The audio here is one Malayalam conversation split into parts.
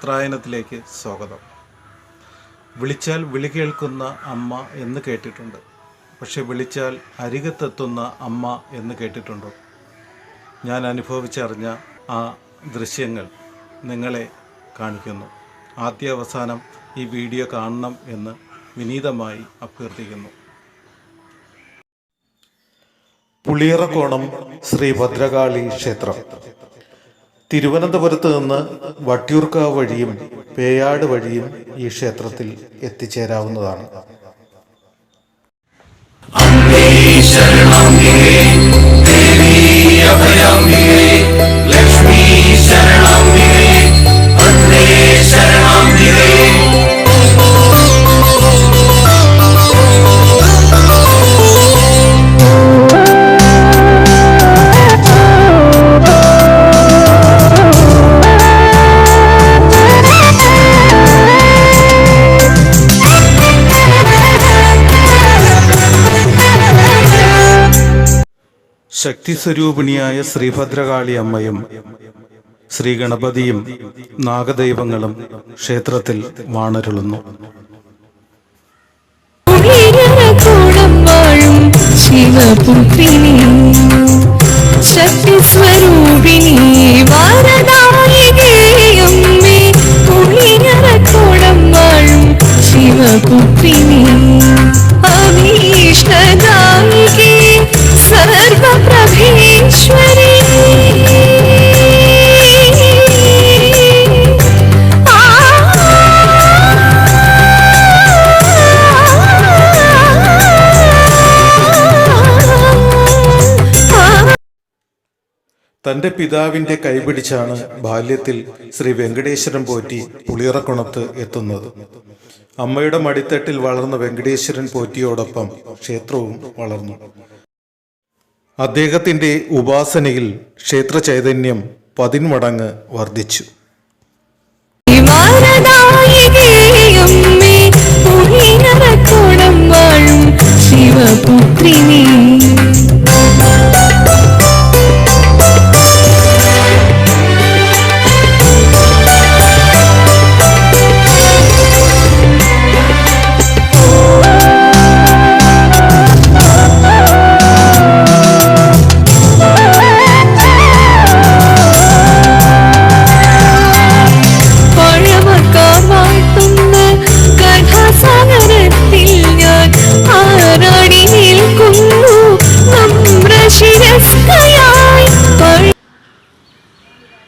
എല്ലാവർക്കും ക്ഷേത്രായനത്തിലേക്ക് സ്വാഗതം. വിളിച്ചാൽ വിളി കേൾക്കുന്ന അമ്മ എന്ന് കേട്ടിട്ടുണ്ട്. പക്ഷെ വിളിച്ചാൽ അരികത്തെത്തുന്ന അമ്മ എന്ന് കേട്ടിട്ടുണ്ടോ? ഞാൻ അനുഭവിച്ചറിഞ്ഞ ആ ദൃശ്യങ്ങൾ നിങ്ങളെ കാണിക്കുന്നു. ആദ്യ അവസാനം ഈ വീഡിയോ കാണണം എന്ന് വിനീതമായി അഭ്യർത്ഥിക്കുന്നു. പുളിയറക്കോണം ശ്രീ ഭദ്രകാളി ക്ഷേത്രം. തിരുവനന്തപുരത്ത് നിന്ന് വട്ടിയൂർക്കാവ് വഴിയും പേയാട് വഴിയും ഈ ക്ഷേത്രത്തിൽ എത്തിച്ചേരാവുന്നതാണ്. ശക്തി സ്വരൂപിണിയായ ശ്രീഭദ്രകാളി അമ്മയും ശ്രീ ഗണപതിയും നാഗദൈവങ്ങളും ക്ഷേത്രത്തിൽ വാണരുളുന്നു. ശക്തി സ്വരൂപിണി തന്റെ പിതാവിന്റെ കൈപിടിച്ചാണ് ബാല്യത്തിൽ ശ്രീ വെങ്കടേശ്വരൻ പോറ്റി പുളിയറക്കുണത്ത് എത്തുന്നത്. അമ്മയുടെ മടിത്തട്ടിൽ വളർന്ന വെങ്കടേശ്വരൻ പോറ്റിയോടൊപ്പം ക്ഷേത്രവും വളർന്നു. അദ്ദേഹത്തിന്റെ ഉപാസനയിൽ ക്ഷേത്ര ചൈതന്യം പതിന്മടങ്ങ് വർദ്ധിച്ചു. വാരദായികേയമ്മേ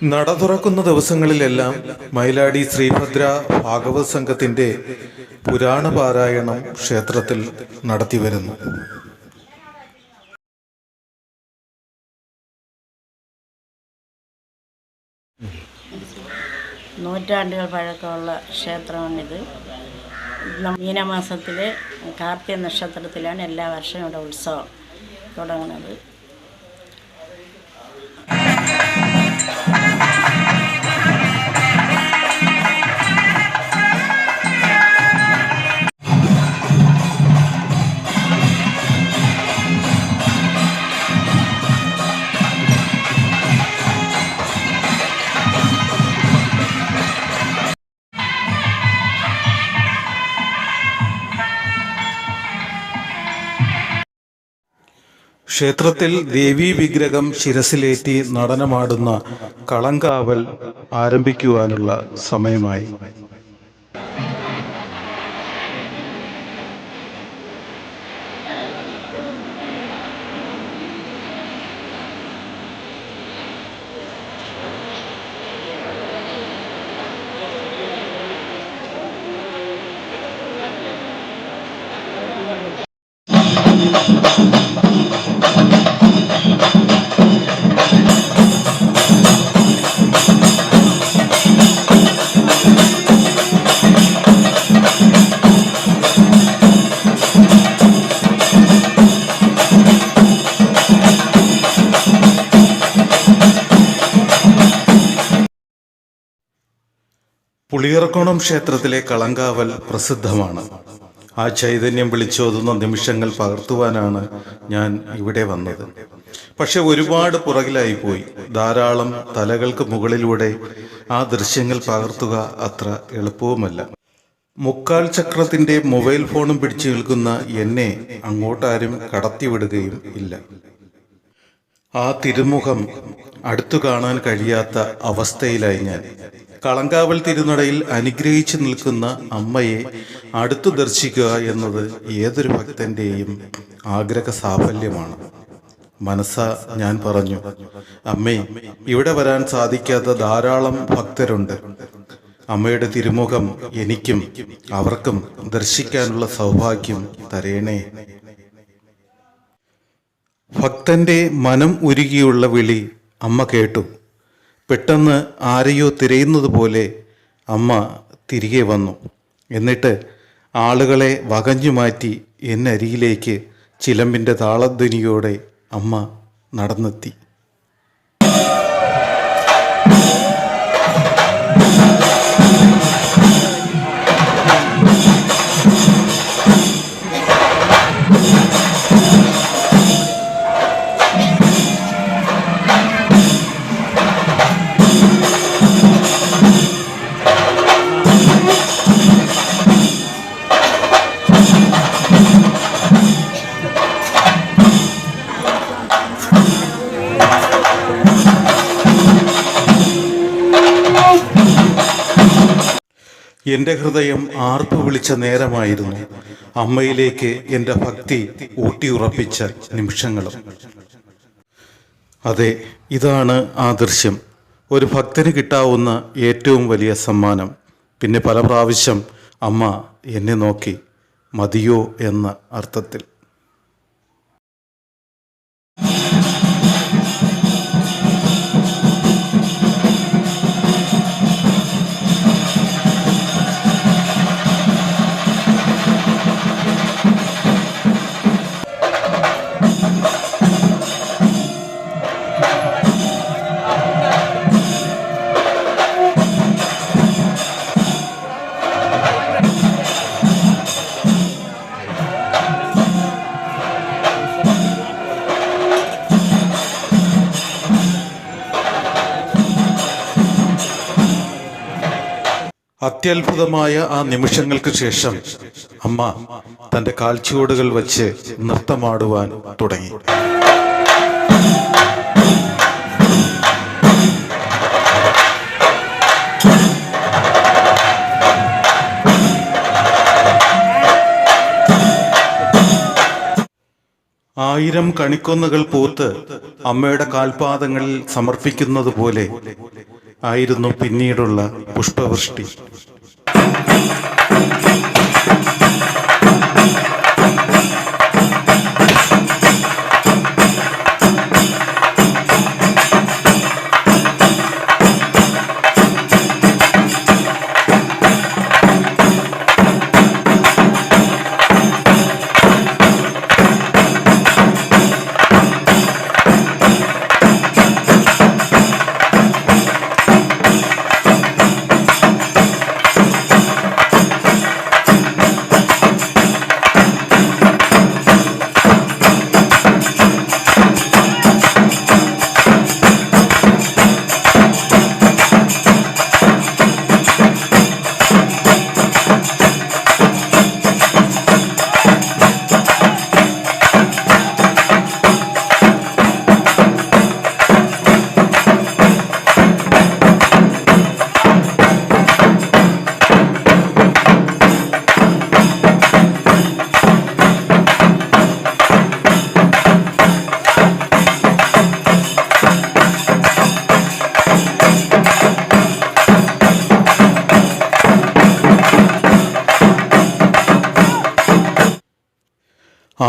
നട തുറക്കുന്ന ദിവസങ്ങളിലെല്ലാം മൈലാടി ശ്രീഭദ്ര ഭാഗവത് സംഘത്തിന്റെ പുരാണ പാരായണം ക്ഷേത്രത്തിൽ നടത്തിവരുന്നു നൂറ്റാണ്ടുകൾ പഴക്കമുള്ള ക്ഷേത്രമാണിത്. മീനമാസത്തിലെ കാർത്തിക നക്ഷത്രത്തിലാണ് എല്ലാ വർഷവും ഇവിടെ ഉത്സവം തുടങ്ങുന്നത്. ക്ഷേത്രത്തിൽ ദേവീ വിഗ്രഹം ശിരസിലേറ്റി നടനമാടുന്ന കളങ്കാവൽ ആരംഭിക്കുവാനുള്ള സമയമായി. പുളിയറക്കോണം ക്ഷേത്രത്തിലെ കളങ്കാവൽ പ്രസിദ്ധമാണ്. ആ ചൈതന്യം വിളിച്ചോതുന്ന നിമിഷങ്ങൾ പകർത്തുവാനാണ് ഞാൻ ഇവിടെ വന്നത്. പക്ഷെ ഒരുപാട് പുറകിലായി പോയി. ധാരാളം തലകൾക്ക് മുകളിലൂടെ ആ ദൃശ്യങ്ങൾ പകർത്തുക അത്ര എളുപ്പവുമല്ല. മുക്കാൽ ചക്രത്തിന്റെ മൊബൈൽ ഫോണും പിടിച്ചു നിൽക്കുന്ന എന്നെ അങ്ങോട്ടാരും കടത്തിവിടുകയും ഇല്ല. ആ തിരുമുഖം അടുത്തു കാണാൻ കഴിയാത്ത അവസ്ഥയിലായി ഞാൻ. കളങ്കാവൽ തിരുനടയിൽ അനുഗ്രഹിച്ചു നിൽക്കുന്ന അമ്മയെ അടുത്തു ദർശിക്കുക എന്നത് ഏതൊരു ഭക്തന്റെയും ആഗ്രഹ സാഫല്യമാണ് മനസ്സ ഞാൻ പറഞ്ഞു അമ്മേ ഇവിടെ വരാൻ സാധിക്കാത്ത ധാരാളം ഭക്തരുണ്ട്. അമ്മയുടെ തിരുമുഖം എനിക്കും അവർക്കും ദർശിക്കാനുള്ള സൗഭാഗ്യം തരേണേ. ഭക്തന്റെ മനം ഉരുകിയുള്ള വിളി അമ്മ കേട്ടു. പെട്ടെന്ന് ആരെയോ തിരയുന്നത് പോലെ അമ്മ തിരികെ വന്നു. എന്നിട്ട് ആളുകളെ വകഞ്ഞു മാറ്റി എന്നരികിലേക്ക് ചിലമ്പിന്റെ താളധ്വനിയോടെ അമ്മ നടന്നെത്തി. എന്റെ ഹൃദയം ആർപ്പ് വിളിച്ച നേരമായിരുന്നു. അമ്മയിലേക്ക് എന്റെ ഭക്തി ഊട്ടിയുറപ്പിച്ച നിമിഷങ്ങളും. അതെ ഇതാണ് ആ ദൃശ്യം. ഒരു ഭക്തന് കിട്ടാവുന്ന ഏറ്റവും വലിയ സമ്മാനം. പിന്നെ പല പ്രാവശ്യം അമ്മ എന്നെ നോക്കി മതിയോ എന്ന അർത്ഥത്തിൽ. അത്യത്ഭുതമായ ആ നിമിഷങ്ങൾക്ക് ശേഷം അമ്മ തന്റെ കാൽച്ചുവടുകൾ വച്ച് നൃത്തമാടുവാൻ തുടങ്ങി. ആയിരം കണിക്കൊന്നുകൾ പൂത്ത് അമ്മയുടെ കാൽപാദങ്ങളിൽ സമർപ്പിക്കുന്നത് പോലെ ആയിരുന്നു പിന്നീടുള്ള പുഷ്പവൃഷ്ടി. Thank you.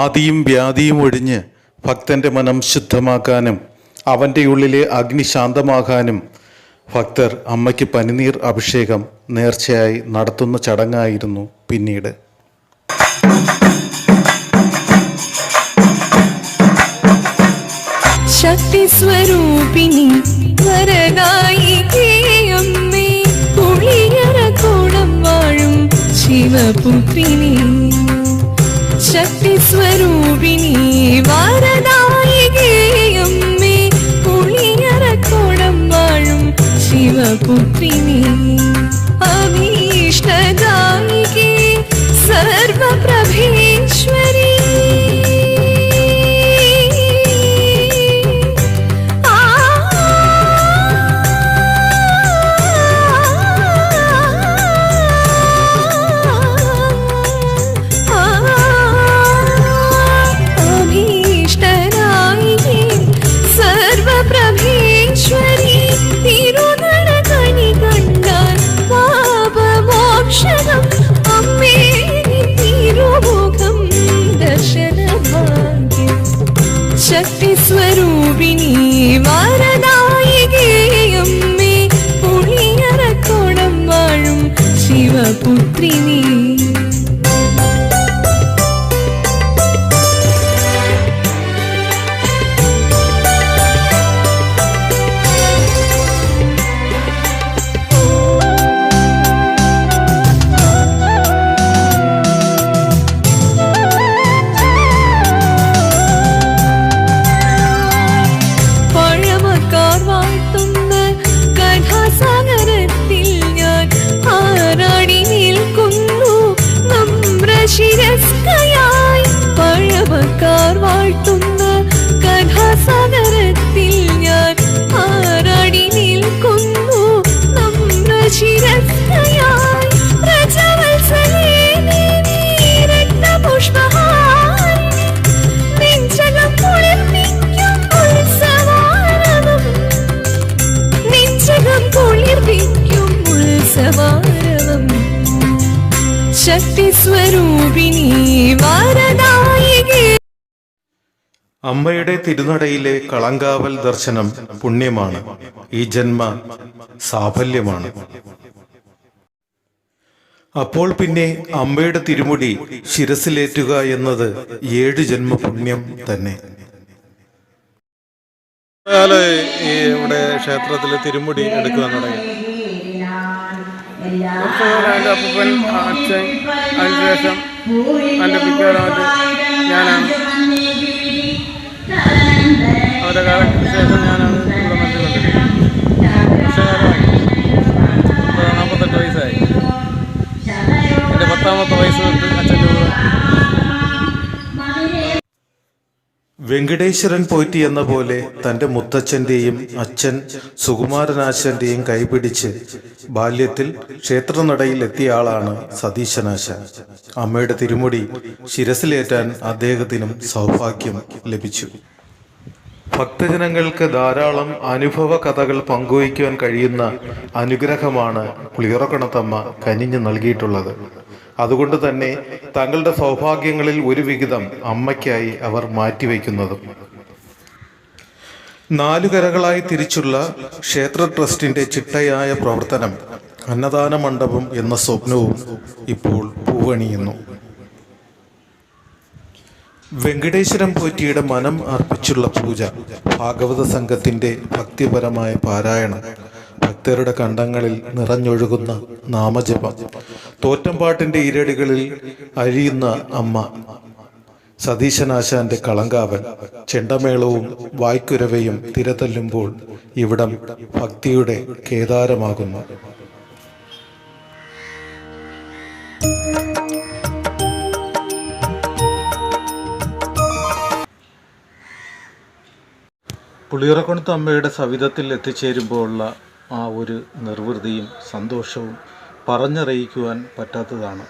ആദിയും വ്യാധിയും ഒഴിഞ്ഞ് ഭക്തന്റെ മനം ശുദ്ധമാക്കാനും അവന്റെ ഉള്ളിലെ അഗ്നി ശാന്തമാകാനും ഭക്തർ അമ്മയ്ക്ക് പനിനീർ അഭിഷേകം നേർച്ചയായി നടത്തുന്ന ചടങ്ങായിരുന്നു പിന്നീട്. ശക്തി സ്വരൂപിണി കൂടം വാഴും ശിവപുത്രിനി. ശക്തി സ്വരൂപിണി വരദായികേയമ്മേ പുളിയറക്കോടം വാഴും ശിവപുത്രിനീ. ശിവപുത്രിനി ശക്തിസ്വരൂപിണി വരദായികേ. അമ്മയുടെ തിരുനടയിലെ കളങ്കാവൽ ദർശനം പുണ്യമാണ്. ഈ ജന്മ സാഫല്യമാണ്. അപ്പോൾ പിന്നെ അമ്മയുടെ തിരുമുടി ശിരസിലേറ്റുക എന്നത് ഏഴ് ജന്മ പുണ്യം തന്നെ ഇവിടെ ക്ഷേത്രത്തിലെ തിരുമുടി എടുക്കുവാൻ തുടങ്ങി. പിക്കാരമായിട്ട് ഞാനാണ് പത്താമത്തെ വയസ്സ് വെങ്കടേശ്വരൻ പോറ്റി എന്ന പോലെ തന്റെ മുത്തച്ഛന്റെയും അച്ഛൻ സുകുമാരനാശന്റെയും കൈപിടിച്ച് ബാല്യത്തിൽ ക്ഷേത്രനടയിൽ എത്തിയ ആളാണ് സതീശനാശൻ അമ്മയുടെ തിരുമുടി ശിരസിലേറ്റാൻ അദ്ദേഹത്തിനും സൗഭാഗ്യം ലഭിച്ചു. ഭക്തജനങ്ങൾക്ക് ധാരാളം അനുഭവ കഥകൾ പങ്കുവയ്ക്കുവാൻ കഴിയുന്ന അനുഗ്രഹമാണ് പുളിയറക്കണത്തമ്മ കനിഞ്ഞു നൽകിയിട്ടുള്ളത്. അതുകൊണ്ട് തന്നെ തങ്ങളുടെ സൗഭാഗ്യങ്ങളിൽ ഒരു വിഹിതം അമ്മയ്ക്കായി അവർ മാറ്റിവെക്കുന്നതും. നാലുകരകളായി തിരിച്ചുള്ള ക്ഷേത്ര ട്രസ്റ്റിന്റെ ചിട്ടയായ പ്രവർത്തനം അന്നദാന മണ്ഡപം എന്ന സ്വപ്നവും ഇപ്പോൾ പൂവണിയുന്നു. വെങ്കടേശ്വരം പോറ്റിയുടെ മനം അർപ്പിച്ചുള്ള പൂജ ഭാഗവത സംഘത്തിന്റെ ഭക്തിപരമായ പാരായണം ഭക്തരുടെ കണ്ടങ്ങളിൽ നിറഞ്ഞൊഴുകുന്ന നാമജപം. തോറ്റമ്പാട്ടിന്റെ ഇരടികളിൽ അഴിയുന്ന അമ്മ. സതീശനാശാന്റെ കളങ്കാവൻ ചെണ്ടമേളവും വായ്ക്കുരവയും തിരതല്ലുമ്പോൾ ഇവിടം ഭക്തിയുടെ കേദാരമാകുന്നു. പുളിയറക്കുണത്ത് അമ്മയുടെ സവിധത്തിൽ എത്തിച്ചേരുമ്പോഴുള്ള ആ ഒരു നിർവൃതിയും സന്തോഷവും പറഞ്ഞറിയിക്കുവാൻ പറ്റാത്തതാണ്.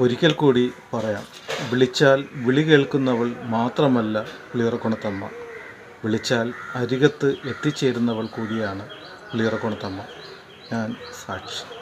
ഒരിക്കൽ കൂടി പറയാം. വിളിച്ചാൽ വിളി കേൾക്കുന്നവൾ മാത്രമല്ല പുളിയറക്കുണത്തമ്മ വിളിച്ചാൽ അരികത്ത് എത്തിച്ചേരുന്നവൾ കൂടിയാണ് പുളിയറക്കുണത്തമ്മ ഞാൻ സാക്ഷി.